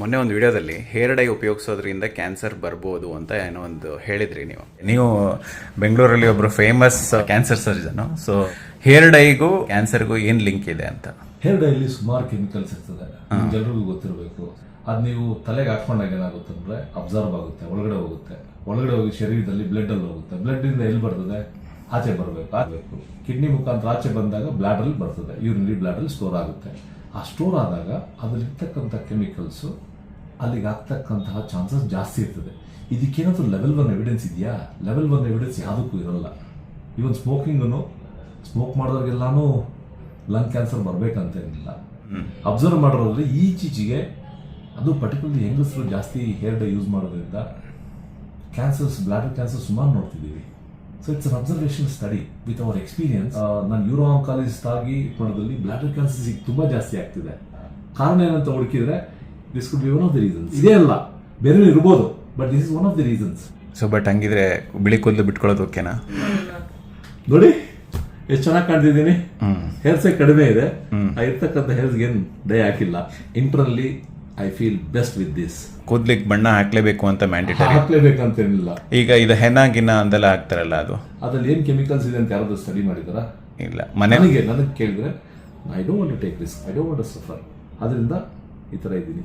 ಮೊನ್ನೆ ಒಂದು ವಿಡಿಯೋದಲ್ಲಿ ಹೇರ್ ಡೈ ಉಪಯೋಗಿಸೋದ್ರಿಂದ ಕ್ಯಾನ್ಸರ್ ಬರ್ಬೋದು ಅಂತ ಏನೋ ಒಂದು ಹೇಳಿದ್ರಿ ನೀವು. ನೀವು ಬೆಂಗಳೂರಲ್ಲಿ ಒಬ್ರು famous cancer surgeon so hair ಡೈಗೂ ಕ್ಯಾನ್ಸರ್ಗೂ ಏನ್ ಲಿಂಕ್ ಇದೆ ಅಂತ? ಹೇರ್ ಡೈಲಿ ಸುಮಾರು ಕೆಮಿಕಲ್ಸ್ ಇರ್ತದೆ. ಜನರಿಗೂ ಗೊತ್ತಿರಬೇಕು. ಅದು ನೀವು ತಲೆಗೆ ಹಾಕೊಂಡಾಗ ಏನಾಗುತ್ತೆ ಅಂದ್ರೆ ಅಬ್ಸರ್ವ್ ಆಗುತ್ತೆ ಒಳಗಡೆ ಹೋಗುತ್ತೆ. ಒಳಗಡೆ ಹೋಗಿ ಶರೀರದಲ್ಲಿ ಬ್ಲಡ್ ಅಲ್ಲಿ ಹೋಗುತ್ತೆ. ಬ್ಲಡ್ ಇಂದ ಎಲ್ಲಿ ಬರ್ತದೆ? ಆಚೆ ಬರಬೇಕು. ಆಗಬೇಕು ಕಿಡ್ನಿ ಮುಖಾಂತರ ಆಚೆ ಬಂದಾಗ ಬ್ಲಾಡ್ ಅಲ್ಲಿ ಬರ್ತದೆ. ಯೂರಿನರಿ ಬ್ಲಾಡ್ ಅಲ್ಲಿ ಸ್ಟೋರ್ ಆಗುತ್ತೆ. ಆ ಸ್ಟೋರ್ ಆದಾಗ ಅದ್ರಲ್ಲಿರ್ತಕ್ಕಂಥ ಕೆಮಿಕಲ್ಸು ಅಲ್ಲಿಗೆ ಆಗ್ತಕ್ಕಂತಹ ಚಾನ್ಸಸ್ ಜಾಸ್ತಿ ಇರ್ತದೆ. ಇದಕ್ಕೇನಾದರೂ ಲೆವೆಲ್ ಒನ್ ಎವಿಡೆನ್ಸ್ ಇದೆಯಾ? ಲೆವೆಲ್ ಒನ್ ಎವಿಡೆನ್ಸ್ ಯಾವುದಕ್ಕೂ ಇರಲ್ಲ. ಈವನ್ ಸ್ಮೋಕಿಂಗನು ಸ್ಮೋಕ್ ಮಾಡೋರಿಗೆಲ್ಲಾನು ಲಂಗ್ ಕ್ಯಾನ್ಸರ್ ಬರಬೇಕಂತೇನಿಲ್ಲ ಅಬ್ಸರ್ವ್ ಮಾಡೋದ್ರೆ ಈಚೀಚೆಗೆ ಅದು ಪರ್ಟಿಕ್ಯುಲರ್ಲಿ ಹೆಂಗಸರು ಜಾಸ್ತಿ ಹೇರ್ ಡೈ ಯೂಸ್ ಮಾಡೋದ್ರಿಂದ ಕ್ಯಾನ್ಸರ್ಸ್ ಬ್ಲಾಡರ್ ಕ್ಯಾನ್ಸರ್ ಸುಮಾರು ನೋಡ್ತಿದ್ದೀವಿ. So it's an observation study with our experience ನಾನು ಯೂರೋ ಆಂಕಾಲಜಿಸ್ಟ್ ಆಗಿ ಪುಣದಲ್ಲಿ ಬ್ಲಾಡರ್ ಕ್ಯಾನ್ಸರ್ಸ್ ಈಗ ತುಂಬಾ ಜಾಸ್ತಿ ಆಗ್ತಿದೆ. ಕಾರಣ ಏನಂತ ಹುಡುಕಿದ್ರೆ this could be one of the reasons ಇದೇ ಅಲ್ಲ ಬೇರೆ ಇರ್ಬೋದು but this is one of the reasons so but ಹಂಗಿದ್ರೆ ಬಿಳಿ ಕೂದಲು ಬಿಟ್ಕೊಳ್ಳೋದು ಓಕೆನಾ ನೋಡಿ ಎಷ್ಟು ಚೆನ್ನಾಗಿ ಕಾಣ್ತಿದ್ದೀನಿ. ಹೇರ್ಸೆ ಕಡಿಮೆ ಇದೆ. ಆ ಇರ್ತಕ್ಕಂಥ ಹೇರ್ಸ್ಗೆ ಏನು ಡೈ ಹಾಕಿಲ್ಲ. ಇಂಟ್ರಲ್ಲಿ I feel best with this ಕೂದ್ಲಿಗೆ ಬಣ್ಣ ಹಾಕ್ಲೇಬೇಕು ಅಂತ ಮ್ಯಾಂಡೇಟರಿ ಹಾಕ್ಲೇಬೇಕಂತೇನಿಲ್ಲ ಈಗ ಇದು ಹೆನ ಗಿನ ಅಂದೆಲ್ಲ ಹಾಕ್ತಾರಲ್ಲ ಅದು. ಅದ್ರಲ್ಲಿ ಏನು ಕೆಮಿಕಲ್ಸ್ ಇದೆ ಅಂತ ಯಾರಾದ್ರೂ ಸ್ಟಡಿ ಮಾಡಿದಾರ? ಇಲ್ಲ. ಮನೆ ನನಗೆ ನನಗೆ ಕೇಳಿದ್ರೆ I don't want to take risk I don't want to suffer ಅದರಿಂದ ಈ ಥರ ಇದ್ದೀನಿ.